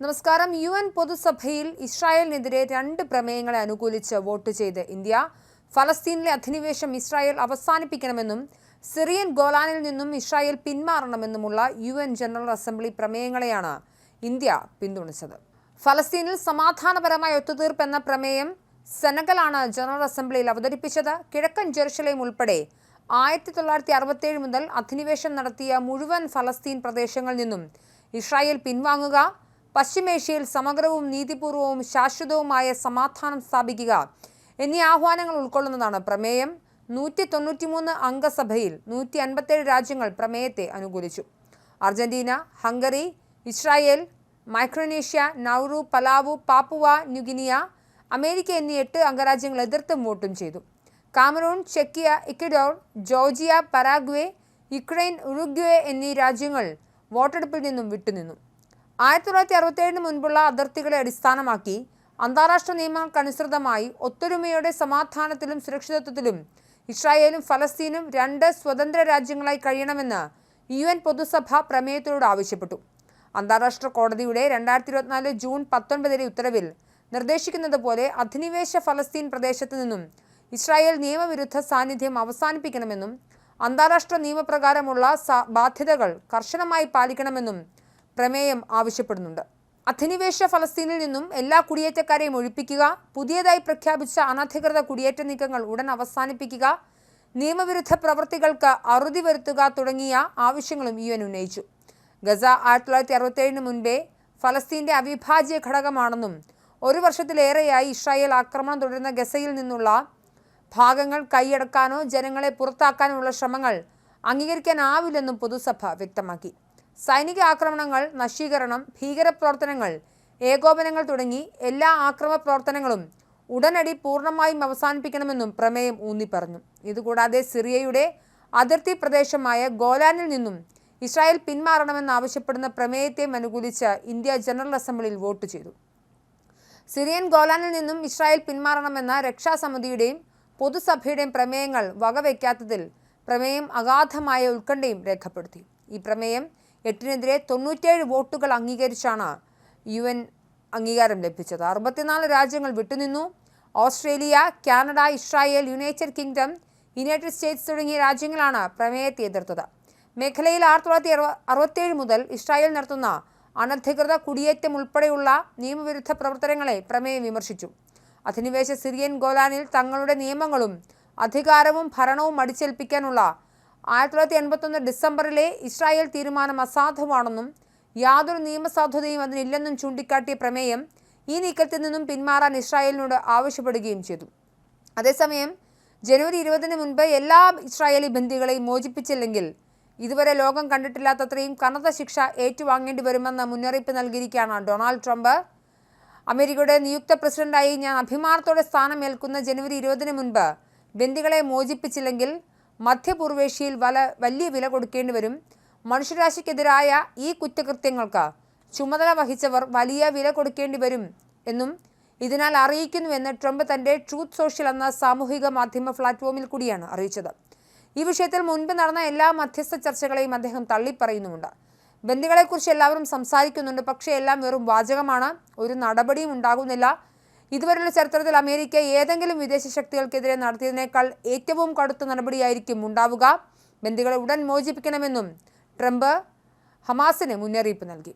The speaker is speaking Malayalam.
നമസ്കാരം. യു എൻ പൊതുസഭയിൽ ഇസ്രായേലിനെതിരെ രണ്ട് പ്രമേയങ്ങളെ അനുകൂലിച്ച് വോട്ട് ചെയ്ത് ഇന്ത്യ. ഫലസ്തീനിലെ അധിനിവേശം ഇസ്രായേൽ അവസാനിപ്പിക്കണമെന്നും സിറിയൻ ഗോലാനിൽ നിന്നും ഇസ്രായേൽ പിന്മാറണമെന്നുമുള്ള യു എൻ ജനറൽ അസംബ്ലി പ്രമേയങ്ങളെയാണ് ഇന്ത്യ പിന്തുണച്ചത്. ഫലസ്തീനിൽ സമാധാനപരമായ ഒത്തുതീർപ്പ് എന്ന പ്രമേയം സെനഗലാണ് ജനറൽ അസംബ്ലിയിൽ അവതരിപ്പിച്ചത്. കിഴക്കൻ ജെറുസലേം ഉൾപ്പെടെ ആയിരത്തി തൊള്ളായിരത്തി അറുപത്തേഴ് മുതൽ അധിനിവേശം നടത്തിയ മുഴുവൻ ഫലസ്തീൻ പ്രദേശങ്ങളിൽ നിന്നും ഇസ്രായേൽ പിൻവാങ്ങുക പശ്ചിമേഷ്യയിൽ സമഗ്രവും നീതിപൂർവവും ശാശ്വതവുമായ സമാധാനം സ്ഥാപിക്കുക എന്നീ ആഹ്വാനങ്ങൾ ഉൾക്കൊള്ളുന്നതാണ് പ്രമേയം. നൂറ്റി തൊണ്ണൂറ്റിമൂന്ന് അംഗസഭയിൽ നൂറ്റി അൻപത്തേഴ് രാജ്യങ്ങൾ പ്രമേയത്തെ അനുകൂലിച്ചു. Argentina Hungary Israel Micronesia Nauru Palau Papua New Guinea America എന്നീ എട്ട് അംഗരാജ്യങ്ങൾ എതിർത്തും വോട്ടും ചെയ്തു. Cameroon ചെക്കിയ Ecuador Georgia Paraguay Ukraine Uruguay എന്നീ രാജ്യങ്ങൾ വോട്ടെടുപ്പിൽ നിന്നും വിട്ടുനിന്നു. ആയിരത്തി തൊള്ളായിരത്തി അറുപത്തേഴിന് മുൻപുള്ള അതിർത്തികളെ അടിസ്ഥാനമാക്കി അന്താരാഷ്ട്ര നിയമങ്ങൾക്കനുസൃതമായി ഒത്തൊരുമയുടെ സമാധാനത്തിലും സുരക്ഷിതത്വത്തിലും ഇസ്രായേലും ഫലസ്തീനും രണ്ട് സ്വതന്ത്ര രാജ്യങ്ങളായി കഴിയണമെന്ന് യു എൻ പൊതുസഭ പ്രമേയത്തിലൂടെ ആവശ്യപ്പെട്ടു. അന്താരാഷ്ട്ര കോടതിയുടെ രണ്ടായിരത്തി ഇരുപത്തിനാല് ജൂൺ പത്തൊൻപതിലെ ഉത്തരവിൽ നിർദ്ദേശിക്കുന്നത് പോലെ അധിനിവേശ ഫലസ്തീൻ പ്രദേശത്ത് നിന്നും ഇസ്രായേൽ നിയമവിരുദ്ധ സാന്നിധ്യം അവസാനിപ്പിക്കണമെന്നും അന്താരാഷ്ട്ര നിയമപ്രകാരമുള്ള ബാധ്യതകൾ കർശനമായി പാലിക്കണമെന്നും പ്രമേയം ആവശ്യപ്പെടുന്നുണ്ട്. അധിനിവേശ ഫലസ്തീനിൽ നിന്നും എല്ലാ കുടിയേറ്റക്കാരെയും ഒഴിപ്പിക്കുക പുതിയതായി പ്രഖ്യാപിച്ച അനധികൃത കുടിയേറ്റ നീക്കങ്ങൾ ഉടൻ അവസാനിപ്പിക്കുക നിയമവിരുദ്ധ പ്രവർത്തികൾക്ക് അറുതി വരുത്തുക തുടങ്ങിയ ആവശ്യങ്ങളും യു എൻ ഉന്നയിച്ചു. ഗസ ആയിരത്തി തൊള്ളായിരത്തി അറുപത്തേഴിന് മുൻപേ ഫലസ്തീന്റെ അവിഭാജ്യ ഘടകമാണെന്നും ഒരു വർഷത്തിലേറെയായി ഇസ്രായേൽ ആക്രമണം തുടരുന്ന ഗസയിൽ നിന്നുള്ള ഭാഗങ്ങൾ കൈയടക്കാനോ ജനങ്ങളെ പുറത്താക്കാനോ ഉള്ള ശ്രമങ്ങൾ അംഗീകരിക്കാനാവില്ലെന്നും പൊതുസഭ വ്യക്തമാക്കി. സൈനിക ആക്രമണങ്ങൾ നശീകരണം ഭീകരപ്രവർത്തനങ്ങൾ ഏകോപനങ്ങൾ തുടങ്ങി എല്ലാ ആക്രമ പ്രവർത്തനങ്ങളും ഉടനടി പൂർണമായും അവസാനിപ്പിക്കണമെന്നും പ്രമേയം ഊന്നിപ്പറഞ്ഞു. ഇതുകൂടാതെ സിറിയയുടെ അതിർത്തി പ്രദേശമായ ഗോലാനിൽ നിന്നും ഇസ്രായേൽ പിന്മാറണമെന്നാവശ്യപ്പെടുന്ന പ്രമേയത്തെ അനുകൂലിച്ച് ഇന്ത്യ ജനറൽ അസംബ്ലിയിൽ വോട്ട് ചെയ്തു. സിറിയൻ ഗോലാനിൽ നിന്നും ഇസ്രായേൽ പിന്മാറണമെന്ന രക്ഷാസമിതിയുടെയും പൊതുസഭയുടെയും പ്രമേയങ്ങൾ വകവയ്ക്കാത്തതിൽ പ്രമേയം അഗാധമായ ഉത്കണ്ഠയും രേഖപ്പെടുത്തി. ഈ പ്രമേയം എട്ടിനെതിരെ തൊണ്ണൂറ്റേഴ് വോട്ടുകൾ അംഗീകരിച്ചാണ് യു എൻ അംഗീകാരം ലഭിച്ചത്. അറുപത്തിനാല് രാജ്യങ്ങൾ വിട്ടുനിന്നു. Australia Canada Israel United Kingdom United States തുടങ്ങിയ രാജ്യങ്ങളാണ് പ്രമേയത്തെ എതിർത്തത്. മേഖലയിൽ ആയിരത്തി തൊള്ളായിരത്തി അറുപ അറുപത്തേഴ് മുതൽ ഇസ്രായേൽ നടത്തുന്ന അനധികൃത കുടിയേറ്റം ഉൾപ്പെടെയുള്ള നിയമവിരുദ്ധ പ്രവർത്തനങ്ങളെ പ്രമേയം വിമർശിച്ചു. അധിനിവേശ സിറിയൻ ഗോലാനിൽ തങ്ങളുടെ നിയമങ്ങളും അധികാരവും ഭരണവും അടിച്ചേൽപ്പിക്കാനുള്ള ആയിരത്തി തൊള്ളായിരത്തി എൺപത്തൊന്ന് ഡിസംബറിലെ ഇസ്രായേൽ തീരുമാനം അസാധുവാണെന്നും യാതൊരു നിയമസാധുതയും അതിനില്ലെന്നും ചൂണ്ടിക്കാട്ടിയ പ്രമേയം ഈ നീക്കത്തിൽ നിന്നും പിന്മാറാൻ ഇസ്രായേലിനോട് ആവശ്യപ്പെടുകയും ചെയ്തു. അതേസമയം ജനുവരി ഇരുപതിന് മുൻപ് എല്ലാ ഇസ്രായേലി ബന്ദികളെയും മോചിപ്പിച്ചില്ലെങ്കിൽ ഇതുവരെ ലോകം കണ്ടിട്ടില്ലാത്തത്രയും കനത്ത ശിക്ഷ ഏറ്റുവാങ്ങേണ്ടി വരുമെന്ന മുന്നറിയിപ്പ് നൽകിയിരിക്കുകയാണ് ഡൊണാൾഡ് ട്രംപ്. അമേരിക്കയുടെ നിയുക്ത പ്രസിഡന്റായി ഞാൻ അഭിമാനത്തോടെ സ്ഥാനമേൽക്കുന്ന ജനുവരി ഇരുപതിന് മുൻപ് ബന്ദികളെ മോചിപ്പിച്ചില്ലെങ്കിൽ മധ്യപൂർവേഷ്യയിൽ വല വലിയ വില കൊടുക്കേണ്ടി വരും. മനുഷ്യരാശിക്കെതിരായ ഈ കുറ്റകൃത്യങ്ങൾക്ക് ചുമതല വഹിച്ചവർ വലിയ വില കൊടുക്കേണ്ടി വരും എന്നും ഇതിനാൽ അറിയിക്കുന്നുവെന്ന് ട്രംപ് തന്റെ ട്രൂത്ത് സോഷ്യൽ എന്ന സാമൂഹിക മാധ്യമ പ്ലാറ്റ്ഫോമിൽ കൂടിയാണ് അറിയിച്ചത്. ഈ വിഷയത്തിൽ മുൻപ് നടന്ന എല്ലാ മധ്യസ്ഥ ചർച്ചകളെയും അദ്ദേഹം തള്ളിപ്പറയുന്നുമുണ്ട്. ബന്ദികളെക്കുറിച്ച് എല്ലാവരും സംസാരിക്കുന്നുണ്ട് പക്ഷേ എല്ലാം വെറും വാചകമാണ്. ഒരു നടപടിയും ഉണ്ടാകുന്നില്ല. ഇതുവരെയുള്ള ചരിത്രത്തിൽ അമേരിക്ക ഏതെങ്കിലും വിദേശ ശക്തികൾക്കെതിരെ നടത്തിയതിനേക്കാൾ ഏറ്റവും കടുത്ത നടപടിയായിരിക്കും ഉണ്ടാവുക. ബന്ദികളെ ഉടൻ മോചിപ്പിക്കണമെന്നും ട്രംപ് ഹമാസിന് മുന്നറിയിപ്പ് നൽകി.